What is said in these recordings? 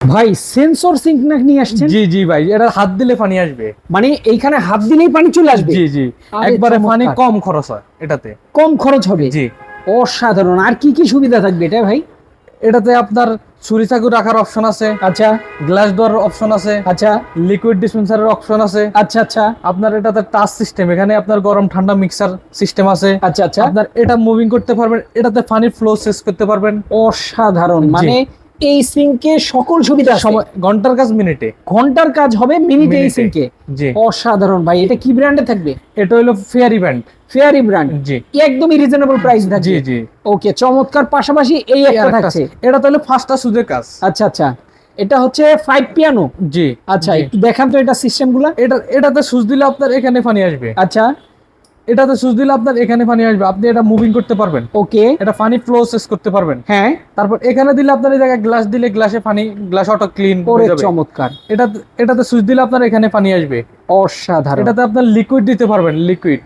ভাই sensor sync নাকি নিয়ে আসছেন? জি জি ভাই এটা হাত দিলে পানি আসবে। মানে এইখানে হাত দিলেই পানি চলে আসবে? জি জি একবারে পানি কম খরচ হয় এটাতে। কম খরচ হবে? জি। অসাধারণ। আর কি কি সুবিধা থাকবে এটা ভাই? এটাতে আপনার ছুরি চাকু রাখার অপশন আছে। আচ্ছা। গ্লাস দেওয়ার অপশন আছে। আচ্ছা। লিকুইড ডিসপেন্সারের অপশন আছে। আচ্ছা আচ্ছা। আপনার এটাতে টাচ সিস্টেম এখানে আপনার গরম ঠান্ডা মিক্সার সিস্টেম আছে। আচ্ছা আচ্ছা। আপনার এটা মুভিং করতে পারবেন এটাতে পানির ফ্লো শেষ করতে পারবেন। অসাধারণ। মানে এই সিঙ্কে সকল সুবিধা সময় ঘণ্টার কাজ মিনিটে। ঘণ্টার কাজ হবে মিনিটে এই সিঙ্কে অসাধারণ ভাই এটা কি ব্র্যান্ডে থাকবে? এটা হলো fair event fairy brand ji. একদমই রিজনেবল প্রাইস থাকবে? জি। জি ওকে চমৎকার। পাশাপাশি এই একটা থাকছে। এটা তাহলে ফার্স্টটা সুদের কাজ। আচ্ছা আচ্ছা। এটা হচ্ছে ফাইভ পিয়ানো জি। আচ্ছা একটু দেখান তো এটা সিস্টেমগুলা। এটা এটাতে সুচ দিলে আপনার এখানে পানি আসবে। আচ্ছা। এটাতে সুচ দিলে আপনার এখানে পানি আসবে। আপনি এটা মুভিং করতে পারবেন। ওকে এটা পানি ফ্লো শেষ করতে পারবেন। হ্যাঁ। তারপর এখানে দিলে আপনার এই জায়গায় গ্লাস দিলে গ্লাসে পানি গ্লাস অটো ক্লিন হয়ে যাবে। চমৎকার। এটা এটাতে সুইচ দিলে আপনার এখানে পানি আসবে। অসাধারণ। এটাতে আপনার লিকুইড দিতে পারবেন লিকুইড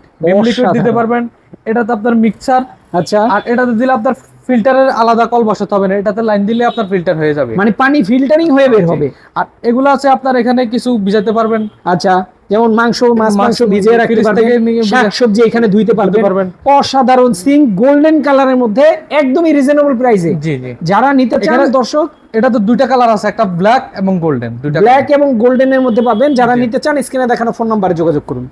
লিকুইড দিতে। পারবেন। এটাতে আপনার মিক্সার আচ্ছা। আর এটাতে দিলে আপনার ফিল্টারের আলাদা কল বসাতে হবে না। এটাতে লাইন দিলে আপনার ফিল্টার হয়ে যাবে। মানে পানি ফিল্টারিং হয়ে বের হবে। আর এগুলো আছে আপনার এখানে কিছু ভিজাতে পারবেন। আচ্ছা। যেমন মাংস মাছ মাংস ভিজিয়ে রাখতে পারবেন শাক সবজি শাকসবজি এখানে ধুইতে পারবেন। পারবেন। অসাধারণ সিং গোল্ডেন কালারের মধ্যে একদমই রিজনেবল প্রাইসে জি জি। যারা নিতে চান দর্শক এটা তো দুইটা কালার আছে একটা ব্ল্যাক এবং গোল্ডেন দুইটা ব্ল্যাক এবং গোল্ডেনের মধ্যে পাবেন। যারা নিতে চান স্ক্রিনে দেখানো ফোন নাম্বারে যোগাযোগ করুন।